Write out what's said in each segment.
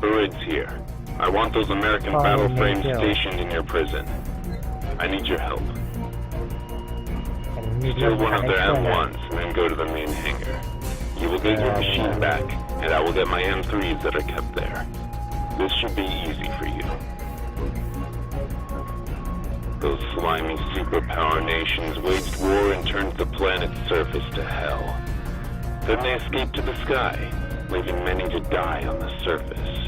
Burids here. I want those American oh, battle frames stationed in your prison. I need your help. Steal one of their M1s and then go to the main hangar. You will get your machine back, and I will get my M3s that are kept there. This should be easy for you. Those slimy superpower nations waged war and turned the planet's surface to hell. Then they escaped to the sky, leaving many to die on the surface.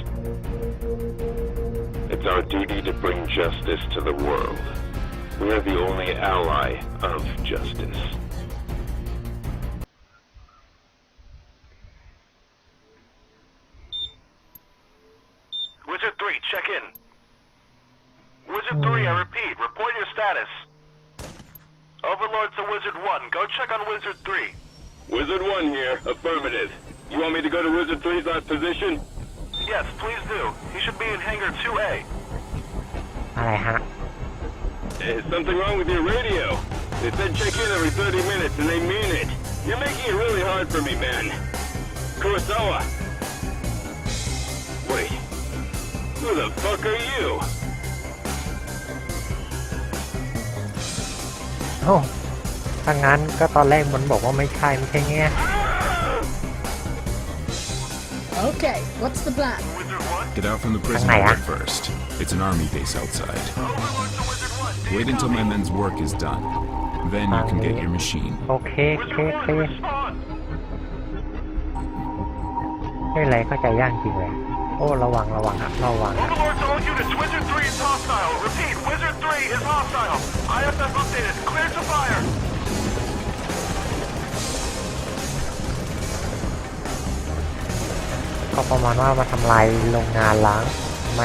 It's our duty to bring justice to the world. We are the only ally of justice. Wizard 3, check in. Wizard 3, I repeat, report your status. Overlord to Wizard 1, go check on Wizard 3. Wizard 1 here, affirmative. You want me to go to Wizard 3's last position? Yes, please do. He should be in Hangar 2A. อะไรฮะ Is something wrong with your radio? They said check in every 30 minutes and they mean it. You're making it really hard for me, man. Kurosawa! Wait. Who the fuck are you? โอ้ถ้างั้นก็ตอนแรกมันบอกว่าไม่ใช่ไม่ใช่ไง Okay, what's the plan? Wizard 1, Get out from the prison Thằng này outlet á? first. It's an army base outside. Overlord to Wizard 1. do you Wait until my men's work is done. Then you can get your machine. โอเคโอเค Wizard โอเค 1, respond. ไม่ไรเข้าใจยากจริงเลย โอ้ระวังระวังครับระวังอะ Overlord to all units, Wizard 3 is hostile. Repeat, Wizard 3 is hostile. IFF updated, clear to fire. ก็ประมาณว่ามาทำลายโรงงานล้างไหม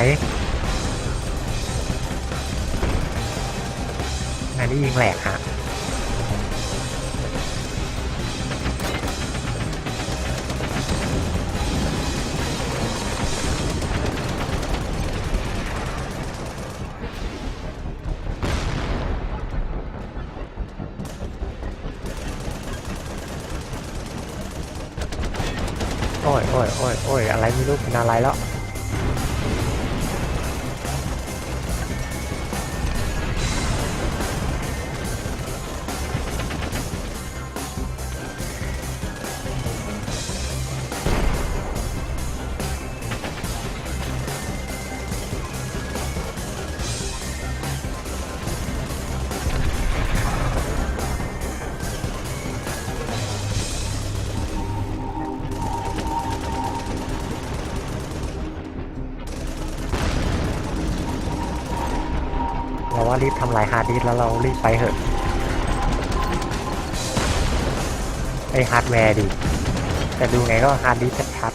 งานนี้ยิงแหลกฮะ โอ้ยโอ้ยโอ้ยโอ้ยอะไรไม่รู้เป็นอะไรแล้ว รีบทำลายฮาร์ดดิสแล้วเรารีบไปเถอะ ไอฮาร์ดแวร์ดิ แต่ดูไงก็ฮาร์ดดิสชัด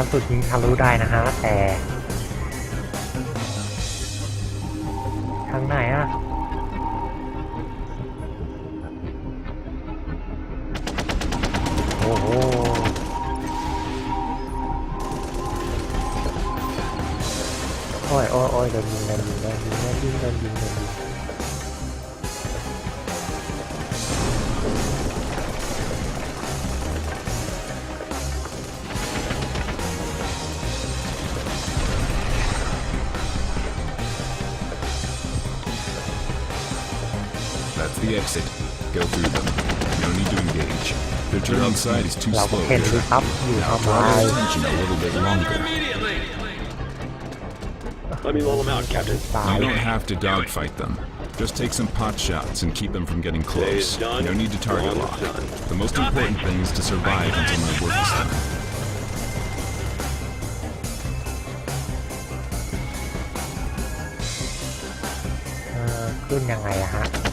กระสุนยิงทะลุได้นะฮะแต่ทางไหนอะโอ้โหโอ้ยโอ้ยโอ้ยโดนยิงโดนยิงโดนยิงโดนยิงโดนยิง That's the exit. Go through them. No need to engage. The turn outside is too slow. Up, you now draw their attention a little bit longer. Let me lull them out, Captain. You don't have to dogfight them. Just take some pot shots and keep them from getting close. No need to target lock. The most important thing is to survive until my work is done. Uh,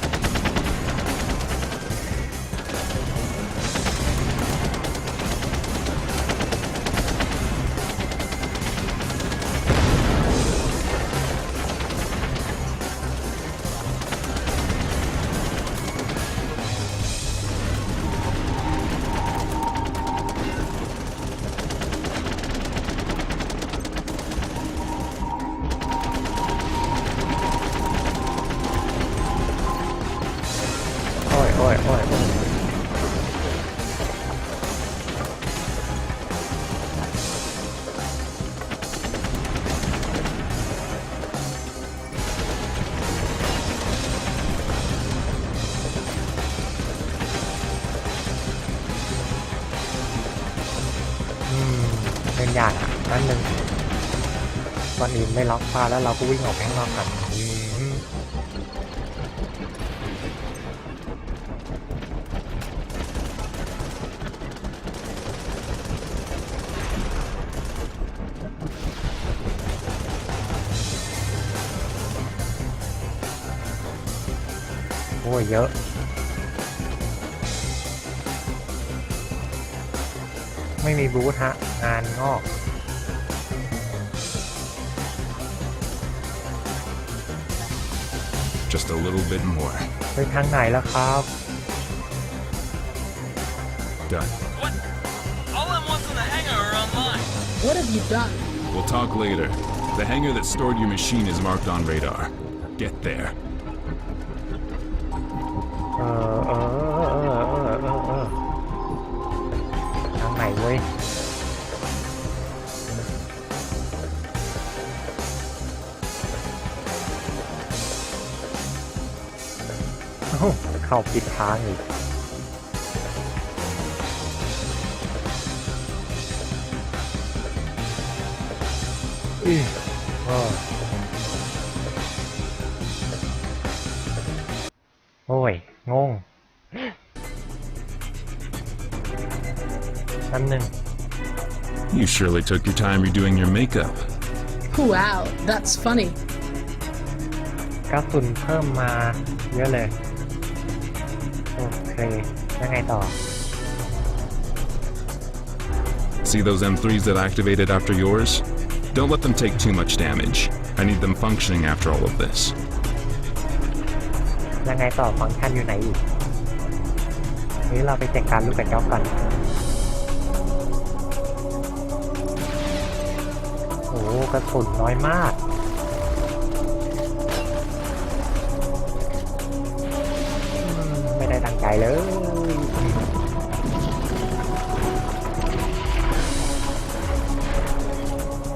อยอ้อยยโอ้ยอืมเป็นยากอะนั่นหนึ่งก่อนอื่นไม่ล็อกฟ้าแล้วเราก็วิ่งออกไปข้างนอกกันอืม โอ้ยเยอะ ไม่มีบูธฮะ งานงอก Just a little bit more. ไปทางไหนแล้วครับ Done. All I'm wants in the hangar are online. What have you done? We'll talk later. The hangar that stored your machine is marked on radar. Get there. เออเออเออเออเออเออเออทางไหนเว้ยเอ้าเข้าผิดทางอีกอือ โอ้ย งงอันหนึ่ง You surely took your time redoing your makeup. Wow, that's funny. กระสุนเพิ่มมาเยอะเลย โอเค ยังไงต่อ See those M3s that activated after yours? Don't let them take too much damage. I need them functioning after all of this. ยังไงต่อฟังก์ชันอยู่ไหนอีกนี่เราไปจัดการลูกกระจอกก่อนโอ้กระสุนน้อยมากไม่ได้ตั้งใจเลย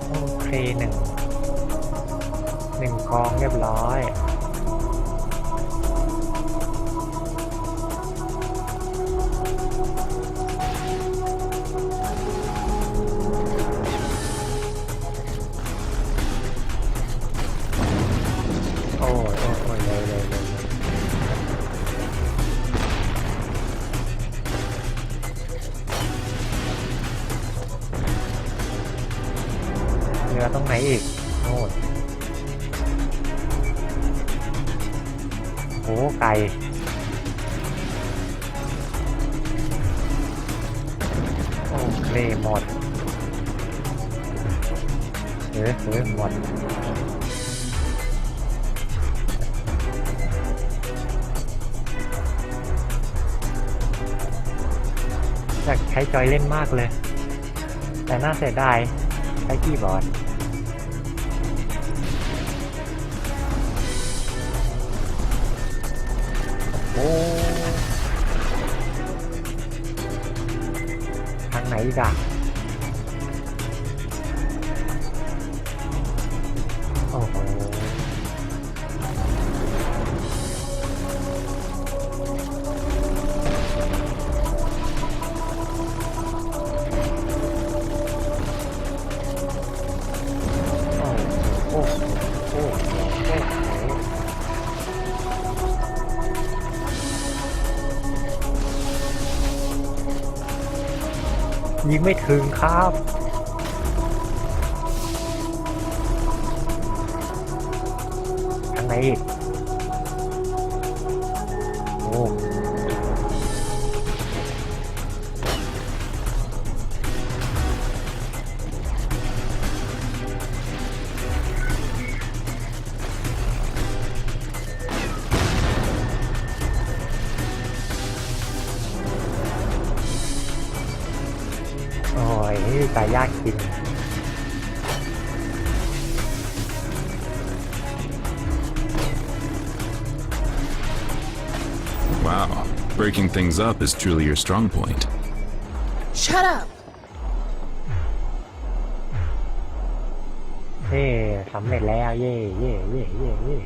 โอเคหนึ่งหนึ่งกองเรียบร้อย เหลือตรงไหนอีกโน่นโอ้ไก่โอเคหมดเออเออหมดอยากใช้จอยเล่นมากเลย แต่น่าเสียดายใช้คีย์บอร์ด thang máy ra oh. Oh. Oh. Oh. ยิงไม่ถึงครับ ทางไหน breaking things up is truly your strong point. Shut up! เย่สำเร็จแล้ว เย่เย่เย่เย่เย่